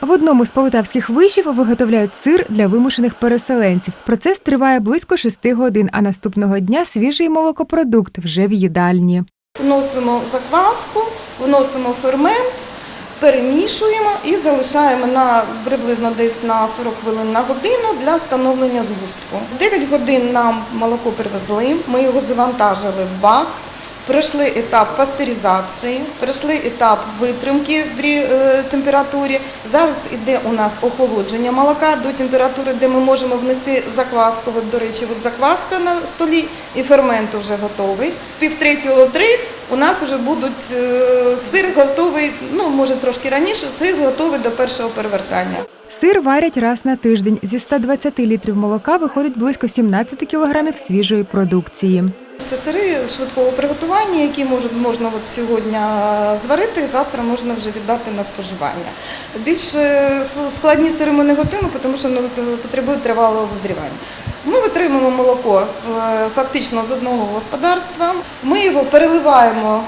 В одному з полтавських вишів виготовляють сир для вимушених переселенців. Процес триває близько шести годин, а наступного дня свіжий молокопродукт вже в їдальні. Вносимо закваску, вносимо фермент, перемішуємо і залишаємо на приблизно десь на 40 хвилин на годину для встановлення згустку. 9 годин нам молоко привезли, ми його завантажили в бак. Пройшли етап пастеризації, пройшли етап витримки в е, температурі. Зараз іде у нас охолодження молока до температури, де ми можемо внести закваску. От, до речі, от закваска на столі і фермент вже готовий. Півтретього три у нас вже будуть е, сир готовий, ну може трошки раніше, сир готовий до першого перевертання. Сир варять раз на тиждень. Зі 120 літрів молока виходить близько 17 кілограмів свіжої продукції. Це сири швидкого приготування, які можна от сьогодні е, зварити, завтра можна вже віддати на споживання. Більш е, складні сири ми не готуємо, тому що вони потребують тривалого визрівання. Ми отримуємо молоко е, фактично з одного господарства. Ми його переливаємо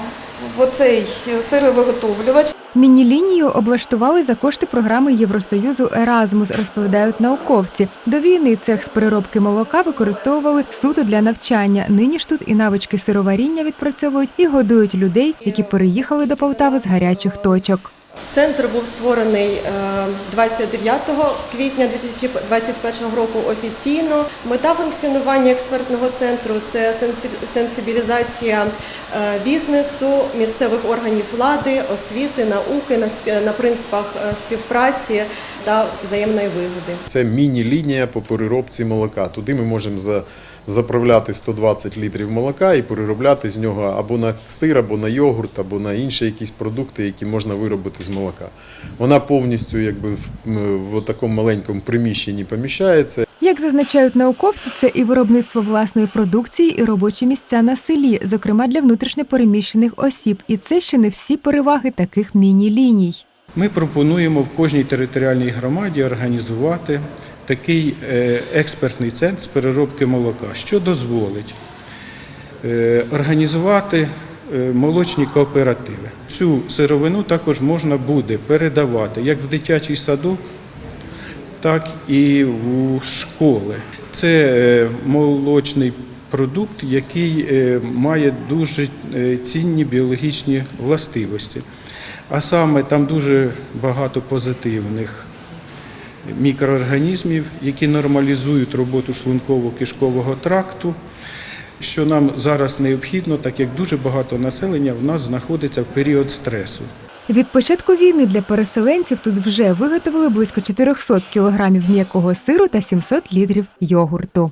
в оцей сировиготовлювач. Міні-лінію облаштували за кошти програми Євросоюзу Еразмус, розповідають науковці. До війни цех з переробки молока використовували суто для навчання. Нині ж тут і навички сироваріння відпрацьовують і годують людей, які переїхали до Полтави з гарячих точок. Центр був створений е, 29 квітня 2021 року офіційно. Мета функціонування експертного центру це сенсибілізація е, бізнесу, місцевих органів влади, освіти, науки на принципах е, співпраці та взаємної вигоди. Це міні-лінія по переробці молока. Туди ми можемо за- заправляти 120 літрів молока і переробляти з нього або на сир, або на йогурт, або на інші якісь продукти, які можна виробити з молока. Вона повністю якби в, в такому маленькому приміщенні поміщається. Як зазначають науковці, це і виробництво власної продукції, і робочі місця на селі, зокрема для внутрішньопереміщених осіб. І це ще не всі переваги таких міні-ліній. Ми пропонуємо в кожній територіальній громаді організувати такий е, експертний центр з переробки молока, що дозволить е, організувати молочні кооперативи. Цю сировину також можна буде передавати як в дитячий садок, так і в школи. Це е, молочний продукт, який е, має дуже е, цінні біологічні властивості. А саме там дуже багато позитивних мікроорганізмів, які нормалізують роботу шлунково-кишкового тракту, що нам зараз необхідно, так як дуже багато населення в нас знаходиться в період стресу. Від початку війни для переселенців тут вже виготовили близько 400 кілограмів м'якого сиру та 700 літрів йогурту.